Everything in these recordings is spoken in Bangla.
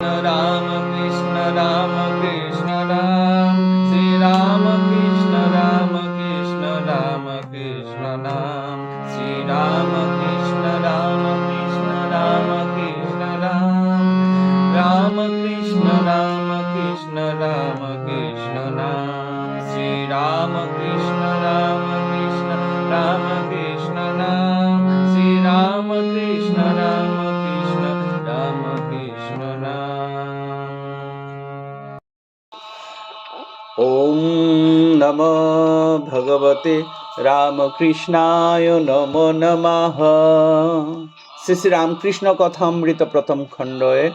রাম কৃষ্ণ রাম কৃষ্ণ রাম শ্রী রাম কৃষ্ণ রাম কৃষ্ণ রাম কৃষ্ণ নাম শ্রী রাম কৃষ্ণ রাম কৃষ্ণ রাম কৃষ্ণ রাম রাম কৃষ্ণ রাম কৃষ্ণ রাম কৃষ্ণ নাম শ্রী রাম ওম নম ভগবতে রামকৃষ্ণায় নম নমঃ। শ্রী শ্রী রামকৃষ্ণ কথামৃত প্রথম খণ্ডে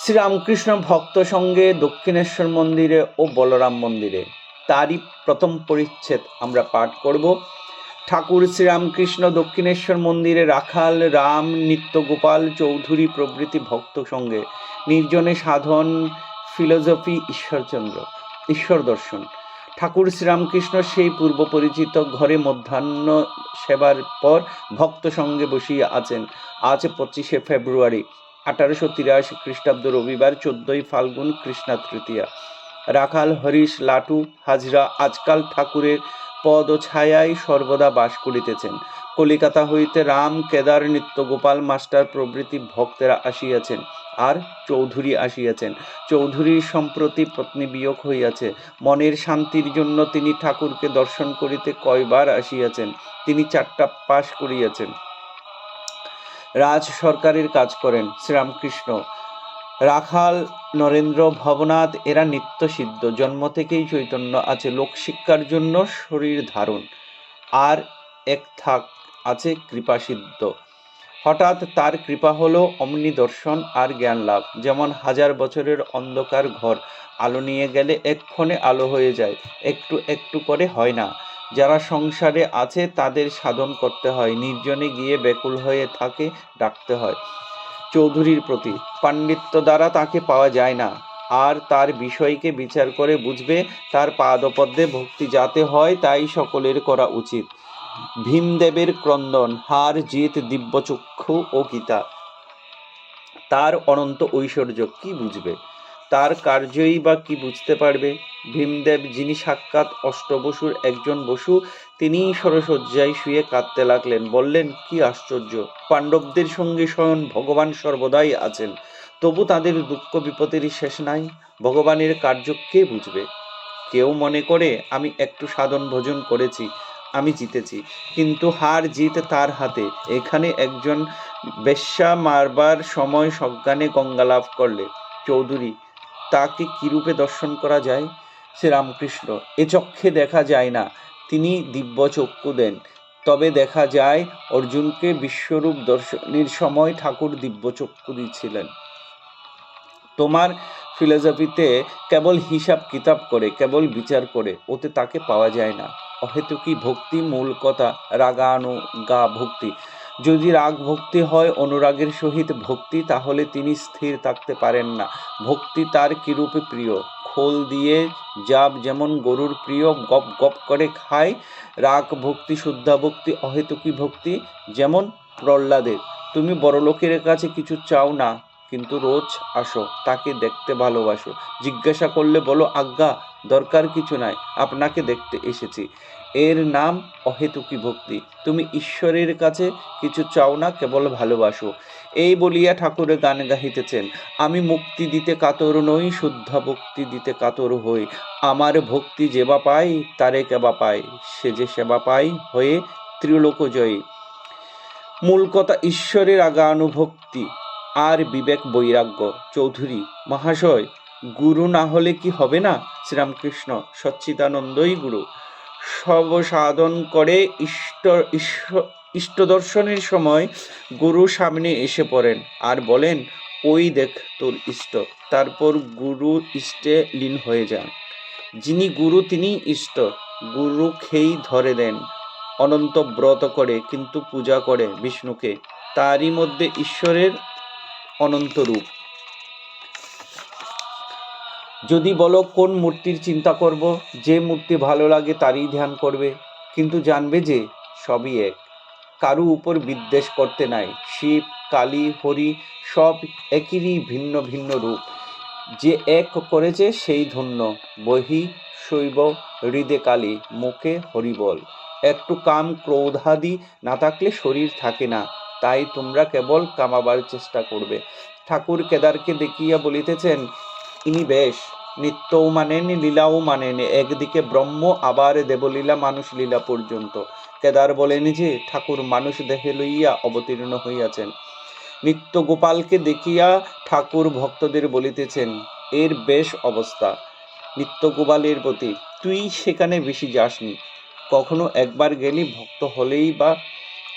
শ্রীরামকৃষ্ণ ভক্ত সঙ্গে দক্ষিণেশ্বর মন্দিরে ও বলরাম মন্দিরে তারই প্রথম পরিচ্ছেদ আমরা পাঠ করব। ঠাকুর শ্রীরামকৃষ্ণ দক্ষিণেশ্বর মন্দিরে রাখাল, রাম, নিত্যগোপাল, চৌধুরী প্রভৃতি ভক্ত সঙ্গে নির্জনে সাধন ফিলোজফি ঈশ্বরচন্দ্র। ঈশ্বর দর্শন। ঠাকুর শ্রীরামকৃষ্ণ সেই পূর্ব পরিচিত ঘরে মধ্যাহ্ন সেবার পর ভক্ত সঙ্গে বসিয়া আছেন। আজ পঁচিশে ফেব্রুয়ারি, আঠারোশো তিরাশি খ্রিস্টাব্দ রবিবার, চোদ্দই ফাল্গুন, কৃষ্ণা তৃতীয়া। রাখাল, হরিশ, লাটু, হাজরা আজকাল ঠাকুরের পদ ও সর্বদা বাস করিতেছেন। কলিকাতা হইতে রাম কেদার নিত্যগোপাল মাস্টার প্রভৃতি ভক্তেরা আসিয়াছেন আর চৌধুরী আসিয়াছেন। চৌধুরীর সম্প্রতি পত্নী বিয়োগ হইয়াছে। মনের শান্তির জন্য তিনি ঠাকুরকে দর্শন করিতে কয়বার আসিয়াছেন। তিনি চারটা পাশ করিয়াছেন। রাজ সরকারের কাজ করেন শ্রীরামকৃষ্ণ। রাখাল, নরেন্দ্র, ভবনাথ, এরা নিত্য সিদ্ধ। জন্ম থেকেই চৈতন্য আছে। লোকশিক্ষার জন্য শরীর ধারণ। আর এক থাক আছে কৃপাসিদ্ধ। হঠাৎ তার কৃপা হলো অমনি দর্শন আর জ্ঞান লাভ। যেমন হাজার বছরের অন্ধকার ঘর, আলো নিয়ে গেলে এক্ষণে আলো হয়ে যায়, একটু একটু করে হয় না। যারা সংসারে আছে তাদের সাধন করতে হয়, নির্জনে গিয়ে ব্যাকুল হয়ে থাকে ডাকতে হয়। চৌধুরীর প্রতি, পাণ্ডিত্য দ্বারা তাকে পাওয়া যায় না। আর তার বিষয়কে বিচার করে বুঝবে, তার পাদপদ্মে ভক্তি যাতে হয়, তাই সকলের করা উচিত। ভীমদেবের ক্রন্দন, হার, জিত, দিব্যচক্ষু ও গীতা। তার অনন্ত ঐশ্বর্য কি বুঝবে? তার কার্যই বা কি বুঝতে পারবে? ভীমদেব যিনি সাক্ষাৎ অষ্টবসুর একজন বসু তিনি সরসজ্জায় শুয়ে কাঁদতে লাগলেন, বললেন, কি আশ্চর্য! পাণ্ডবদের সঙ্গে স্বয়ং ভগবান সর্বদাই আছেন। তবু তাদের দুঃখ বিপদেরই শেষ নাই। ভগবানের কার্য কে বুঝবে? কেউ মনে করে, আমি একটু সাধন ভোজন করেছি। আমি জিতেছি। কিন্তু হার জিত তার হাতে। এখানে একজন বেশ্যা মারবার সময় সজ্ঞানে গঙ্গা লাভ করলে। চৌধুরী, তাকে কিরূপে দর্শন করা যায়? সে রামকৃষ্ণ, এ চক্ষে দেখা যায় না। তিনি দিব্য চক্ষু দেন। তবে দেখা যায়, অর্জুনকে বিশ্বরূপ দর্শনের সময় ঠাকুর দিব্য চক্ষু দিচ্ছিলেন। তোমার ফিলোসফিতে কেবল হিসাব কিতাব করে, কেবল বিচার করে, ওতে তাকে পাওয়া যায় না। অহেতুকি ভক্তি মূল কথা? রাগানুগা ভক্তি। যদি রাগ ভক্তি হয়, অনুরাগের সহিত ভক্তি, তাহলে তিনি স্থির থাকতে পারেন না। ভক্তি তার কিরূপে প্রিয়? খোল দিয়ে জাব যেমন গরুর প্রিয়, গপ গপ করে খায়। রাগ ভক্তি, শুদ্ধা ভক্তি অহেতুকি ভক্তি? যেমন প্রহ্লাদের। তুমি বড়লোকের কাছে কিছু চাও না। কিন্তু রোজ আসো, তাকে দেখতে ভালোবাসো। জিজ্ঞাসা করলে বলো, আজ্ঞা, দরকার কিছু নাই, আপনাকে দেখতে এসেছি। এর নাম অহেতুকি ভক্তি। তুমি ঈশ্বরের কাছে কিছু চাও না, কেবল ভালোবাসো। এই বলিয়া ঠাকুরে গান গাহিতেছেন। আমি মুক্তি দিতে কাতর নই, শুদ্ধ ভক্তি দিতে কাতর হই। আমার ভক্তি যেবা পাই তারে কেবা পাই সে যে সেবা পাই হয়ে ত্রিলোক জয়ী মূল কথা, ঈশ্বরের আগানুভক্তি আর বিবেক বৈরাগ্য চৌধুরী, মহাশয়, গুরু না হলে কি হবে না? শ্রীরামকৃষ্ণ সচ্চিদানন্দই গুরু। সব সাধন করে ইষ্ট ইষ্ট দর্শনের সময় গুরু সামনে এসে পড়েন আর বলেন, ওই দেখ তোর ইষ্ট। তারপর গুরু ইষ্টে লীন হয়ে যান। যিনি গুরু তিনি ইষ্ট। গুরু খেই ধরে দেন। অনন্ত ব্রত করে, কিন্তু পূজা করে বিষ্ণুকে। তারই মধ্যে ঈশ্বরের অনন্ত রূপ। যদি বলো কোন মূর্তির চিন্তা করব, যে মূর্তি ভালো লাগে তারই ধ্যান করবে, কিন্তু জানবে যে সবই এক। কারু উপর বিদ্বেষ করতে নাই। শিব, কালী, হরি সব একই ভিন্ন ভিন্ন রূপ। যে এক করেছে সেই ধন্য। বহি, শৈব, হৃদে কালী, মুখে হরিবল একটু কাম, ক্রোধাদি না থাকলে শরীর থাকে না। তাই তোমরা কেবল কামাবার চেষ্টা করবে। ঠাকুর কেদারকে দেখিয়া বলিতেছেন, ইনি বেশ, নিত্যও মানেন লীলাও মানেন একদিকে ব্রহ্ম, আবার দেবলীলা মানুষ লীলা পর্যন্ত। কেদার বলেন যে, ঠাকুর মানুষ দেহে লইয়া অবতীর্ণ হইয়াছেন। নিত্য গোপালকে দেখিয়া ঠাকুর ভক্তদের বলিতেছেন, এর বেশ অবস্থা নিত্য গোপালের প্রতি তুই সেখানে বেশি যাসনি। কখনো একবার গেলি ভক্ত হলেই বা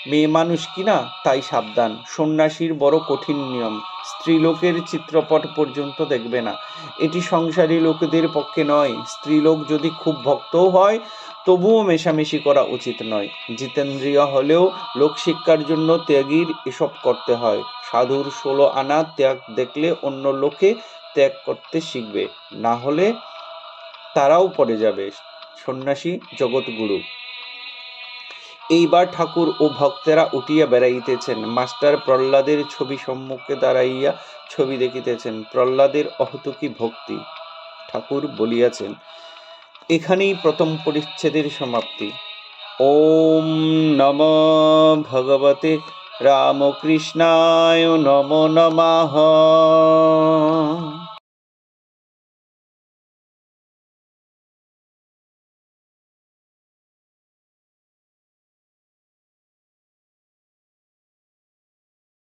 মেয়ে মানুষ কিনা তাই সাবধান। সন্ন্যাসীর বড় কঠিন নিয়ম। স্ত্রীলোকের চিত্রপট পর্যন্ত দেখবে না। এটি সংসারী লোকদের পক্ষে নয়। স্ত্রীলোক যদি খুব ভক্তও হয়, তবুও মেশামেশি করা উচিত নয়। জিতেন্দ্রিয় হলেও লোকশিক্ষার জন্য ত্যাগীর এসব করতে হয়। সাধুর ষোলো আনা ত্যাগ দেখলে অন্য লোকে ত্যাগ করতে শিখবে। না হলে তারাও পড়ে যাবে। সন্ন্যাসী জগৎগুরু। এইবার ঠাকুর ও ভক্তেরা উঠিয়া বেড়াইতেছেন। মাস্টার প্রহ্লাদের ছবি সম্মুখে দাঁড়াইয়া ছবি দেখিতেছেন। প্রহ্লাদের অহতুকি ভক্তি। ঠাকুর বলিয়াছেন, এখানেই প্রথম পরিচ্ছেদের সমাপ্তি। ওম নম ভগবতে রামকৃষ্ণায় নমো নমঃ